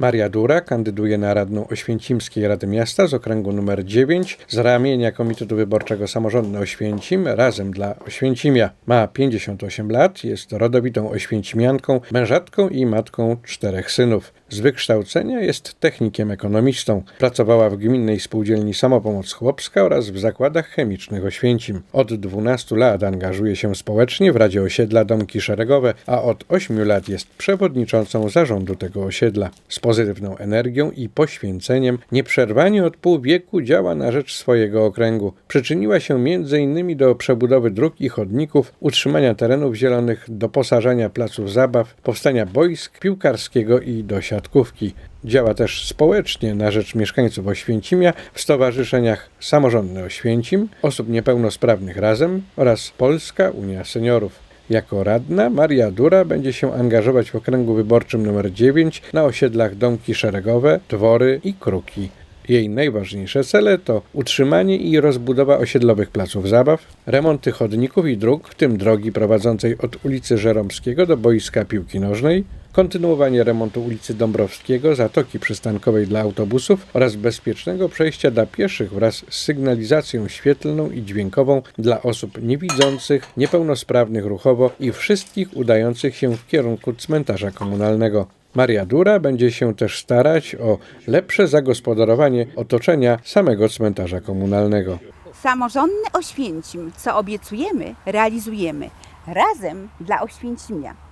Maria Dura kandyduje na radną Oświęcimskiej Rady Miasta z okręgu numer 9 z ramienia Komitetu Wyborczego Samorządny Oświęcim razem dla Oświęcimia. Ma 58 lat, jest rodowitą oświęcimianką, mężatką i matką czterech synów. Z wykształcenia jest technikiem ekonomistą. Pracowała w Gminnej Spółdzielni Samopomoc Chłopska oraz w zakładach chemicznych Oświęcim. Od 12 lat angażuje się społecznie w Radzie Osiedla Domki Szeregowe, a od 8 lat jest przewodniczącą zarządu tego osiedla. Z pozytywną energią i poświęceniem nieprzerwanie od pół wieku działa na rzecz swojego okręgu. Przyczyniła się m.in. do przebudowy dróg i chodników, utrzymania terenów zielonych, doposażania placów zabaw, powstania boisk piłkarskiego i do siatkówki. Działa też społecznie na rzecz mieszkańców Oświęcimia w stowarzyszeniach Samorządny Oświęcim, Osób Niepełnosprawnych Razem oraz Polska Unia Seniorów. Jako radna Maria Dura będzie się angażować w okręgu wyborczym nr 9 na osiedlach Domki Szeregowe, Dwory i Kruki. Jej najważniejsze cele to utrzymanie i rozbudowa osiedlowych placów zabaw, remonty chodników i dróg, w tym drogi prowadzącej od ulicy Żeromskiego do boiska piłki nożnej, kontynuowanie remontu ulicy Dąbrowskiego, zatoki przystankowej dla autobusów oraz bezpiecznego przejścia dla pieszych wraz z sygnalizacją świetlną i dźwiękową dla osób niewidzących, niepełnosprawnych ruchowo i wszystkich udających się w kierunku cmentarza komunalnego. Maria Dura będzie się też starać o lepsze zagospodarowanie otoczenia samego cmentarza komunalnego. Samorządny Oświęcim, co obiecujemy, realizujemy. Razem dla Oświęcimia.